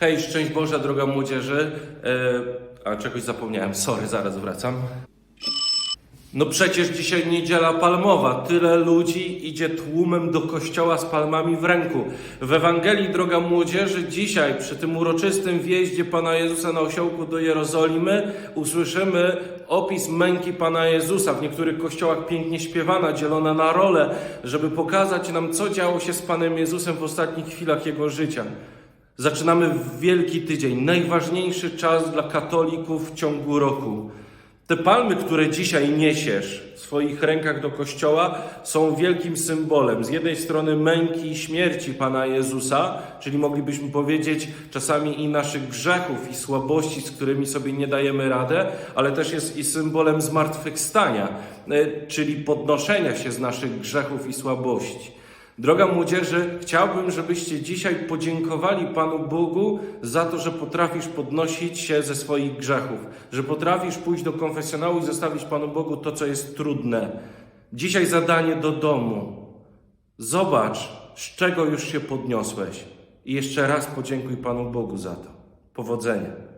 Hej, szczęść Boże, droga młodzieży. E, a czegoś zapomniałem, sorry, zaraz wracam. No przecież dzisiaj niedziela palmowa. Tyle ludzi idzie tłumem do kościoła z palmami w ręku. W Ewangelii, droga młodzieży, dzisiaj przy tym uroczystym wjeździe Pana Jezusa na osiołku do Jerozolimy usłyszymy opis męki Pana Jezusa. W niektórych kościołach pięknie śpiewana, dzielona na role, żeby pokazać nam, co działo się z Panem Jezusem w ostatnich chwilach Jego życia. Zaczynamy wielki tydzień, najważniejszy czas dla katolików w ciągu roku. Te palmy, które dzisiaj niesiesz w swoich rękach do kościoła, są wielkim symbolem. Z jednej strony męki i śmierci Pana Jezusa, czyli moglibyśmy powiedzieć czasami i naszych grzechów i słabości, z którymi sobie nie dajemy radę, ale też jest i symbolem zmartwychwstania, e, czyli podnoszenia się z naszych grzechów i słabości. Droga młodzieży, chciałbym, żebyście dzisiaj podziękowali Panu Bogu za to, że potrafisz podnosić się ze swoich grzechów, że potrafisz pójść do konfesjonału i zostawić Panu Bogu to, co jest trudne. Dzisiaj zadanie do domu. Zobacz, z czego już się podniosłeś i jeszcze raz podziękuj Panu Bogu za to. Powodzenia.